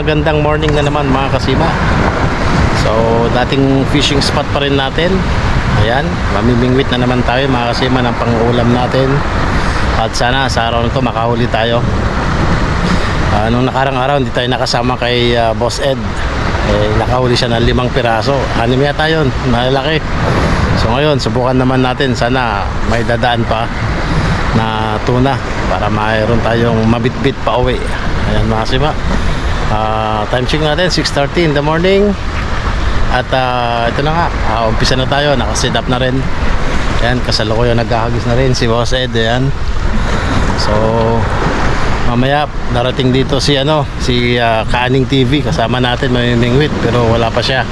magandang morning na naman mga kasima. So dating fishing spot pa rin natin. Ayan, mamimingwit na naman tayo mga kasima ng pangulam natin. At sana sa araw na makahuli tayo. Ah, nung nakarang araw hindi tayo nakasama kay ah, Boss Ed. Eh, nakahuli siya ng limang piraso. Anim yata yun, malaki. So ngayon subukan naman natin. Sana may dadaan pa na tuna para mayroon tayong mabitbit pa uwi. Ayan mga sima Ah, time check natin 6.30 in the morning. At ah, ito na nga. Ah, umpisa na tayo. Nakaset up na rin. Ayan kasalukuyan naghahagis na rin si Boss Ed ayan. So mamaya darating dito si ano si ah, Kaaning TV kasama natin mamimingwit pero wala pa siya.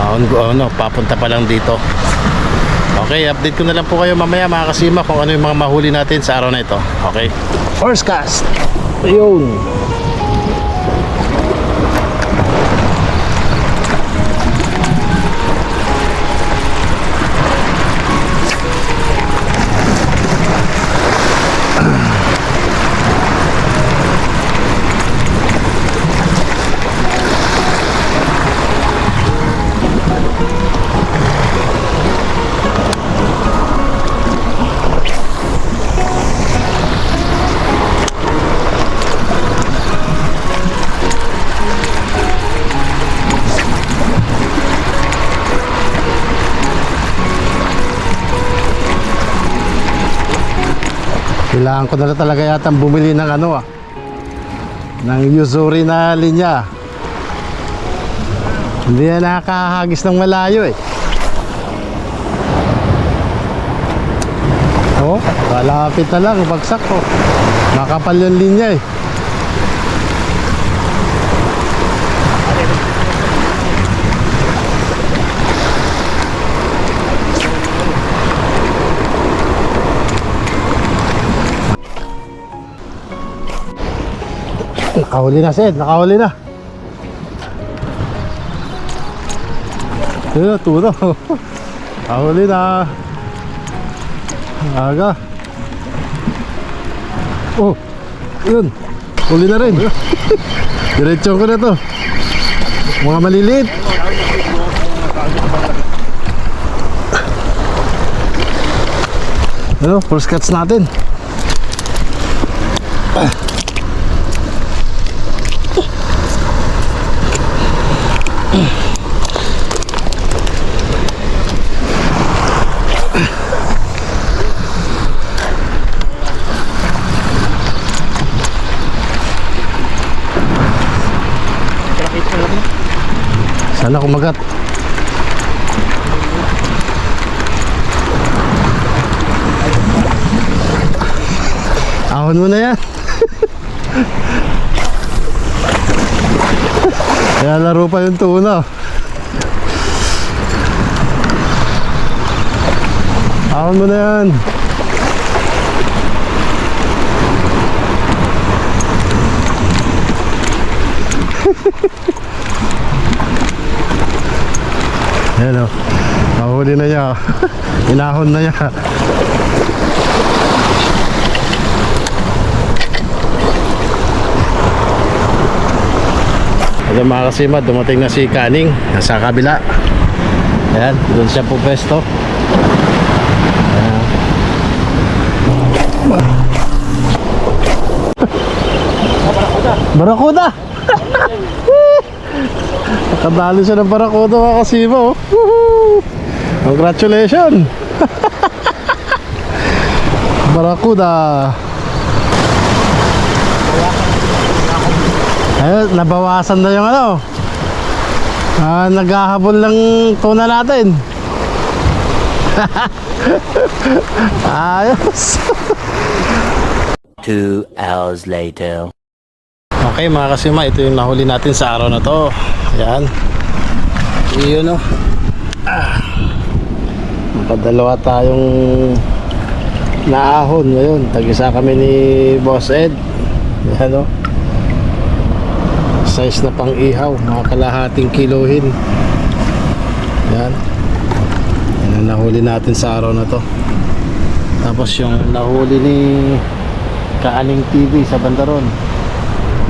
Ah, on, ano, papunta pa lang dito. Okay update ko na lang po kayo mamaya mga kasima kung ano yung mga mahuli natin sa araw na ito. Okay. First cast. Ayun Kailangan ko na talaga yata bumili ng ano ah. Ng Yuzuri na linya. Hindi na nakakahagis ng malayo eh. Oh, kalapit na lang, bagsak ko. Makapal yung linya eh. Nakahuli na Sid, nakahuli na. Na, tuno. Nakahuli na. Aga. Oh, yun. Huli na rin. Diretso ko na to. Mga maliliit. Ano, first cuts natin. Sana kumagat. Ahon mo na yan. Kaya laro pa yung tuna. Ahon mo na yan. Ayan o. Nahuli na niya. Inahon na niya. Ito mga kasima, dumating na si Kaning. Nasa kabila. Ayan, doon siya po pesto. Ayan. Barakuda! Nakadali siya ng barakuda mga kasima oh. Woohoo! Congratulations! barakuda! Ayun, nabawasan na yung ano. Ah, naghahabol lang tuna natin. Ayos! Two hours later. Okay mga kasima, ito yung nahuli natin sa araw na to. Yan. Iyon o. Ah. Nakadalawa tayong naahon ngayon. Tag-isa kami ni Boss Ed. Yan o. Size na pang ihaw. Mga kalahating kilohin. Yan. Yan ang nahuli natin sa araw na to. Tapos yung nahuli ni Kaaning TV sa Bandaron.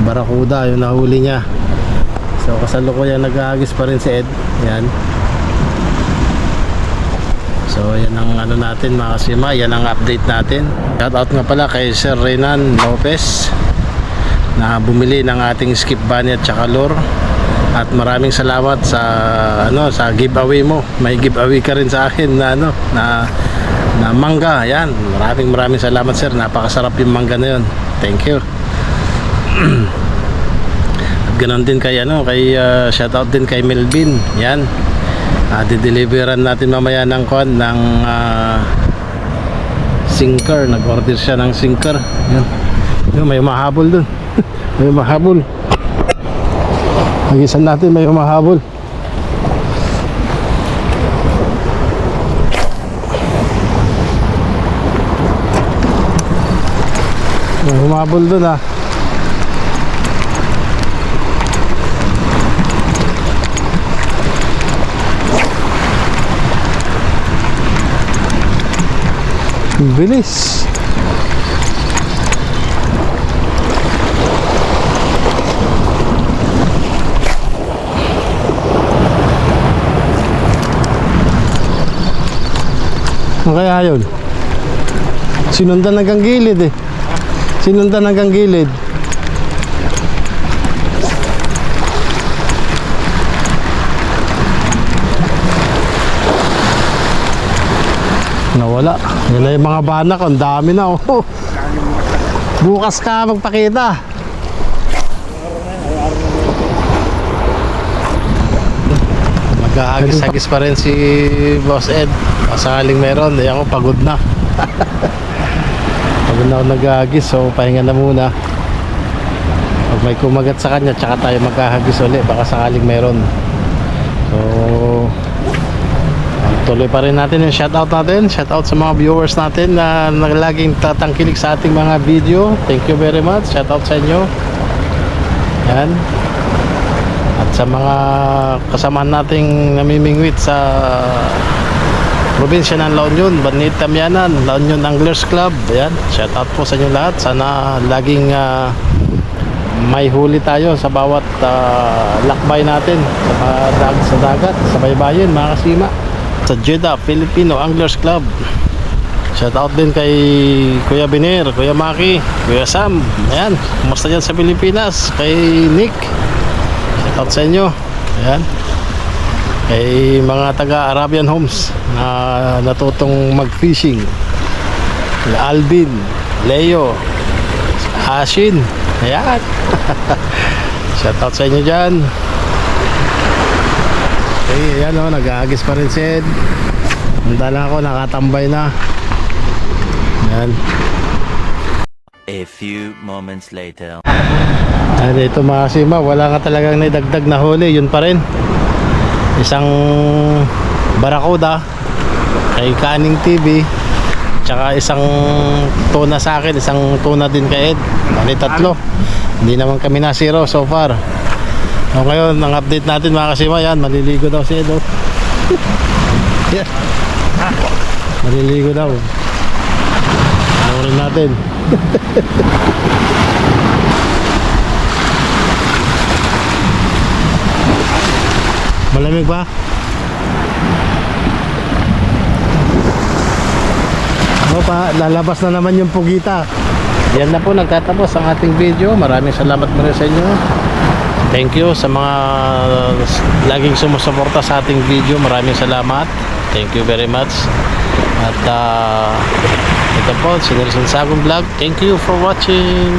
Barakuda yung nahuli niya So kasalukuyan nag-aagis pa rin si Ed. Yan. So yan ang ano natin mga kasima, yan ang update natin. Shout out nga pala kay Sir Renan Lopez na bumili ng ating skip bunny at saka lure. At maraming salamat sa ano sa giveaway mo. May giveaway ka rin sa akin na ano na na mangga. Yan. Maraming maraming salamat sir. Napakasarap yung mangga na yun. Thank you. At ganon din kay ano, kay uh, shout out din kay Melvin. Yan. Uh, dideliveran natin mamaya ng kwan ng ah, sinker. Nag-order siya ng sinker. Yan. Yan, may umahabol dun. may umahabol. Nagisan natin may umahabol. May umahabol dun ah. Bilis. Ano kaya yun? Sinundan hanggang gilid eh. Sinundan hanggang gilid. Nawala. Yan na yung mga banak. Ang dami na. Oh. Bukas ka magpakita. Mag-aagis-agis pa rin si Boss Ed. Sakaling meron. Di ako pagod na. pagod na ako nag-aagis. So pahinga na muna. Pag may kumagat sa kanya, tsaka tayo mag-ahagis ulit. Baka sakaling meron. So tuloy pa rin natin yung shoutout natin. Shoutout sa mga viewers natin na, na laging tatangkilik sa ating mga video. Thank you very much. Shoutout sa inyo. Yan. At sa mga kasamahan nating namimingwit sa probinsya ng La Union Banit Tamianan La Union Anglers Club. Yan. Shoutout po sa inyo lahat. Sana laging ah, may huli tayo sa bawat ah, lakbay natin. Sa, dag- sa dagat sa baybayin mga kasima sa Jeddah Filipino Anglers Club. Shout out din kay Kuya Biner, Kuya Maki Kuya Sam, ayan kumusta dyan sa Pilipinas? Kay Nick shout out sa inyo. Ayan. Kay mga taga Arabian Homes na natutong mag fishing Alvin, Leo Ashin ayan. Shout out sa inyo dyan Okay, ayan o, nag-aagis pa rin si Ed. Handa na ako, nakatambay na. Ayan. A few moments later. Ayan, ito mga kasima, wala nga talagang naidagdag na huli, yun pa rin. Isang barakuda kay Kaning TV tsaka isang tuna sa akin, isang tuna din kay Ed. Bali tatlo. Hindi naman kami na zero so far. So ngayon, ang update natin mga kasima, yan, maliligo daw si Ed. Oh. yeah. Maliligo daw. Panoorin natin. Malamig ba? Ano pa, lalabas na naman yung pugita. Yan na po nagtatapos ang ating video. Maraming salamat rin sa inyo. Thank you sa mga laging sumusuporta sa ating video. Maraming salamat. Thank you very much. At uh, ito po, si Nelson Sagong Vlog. Thank you for watching.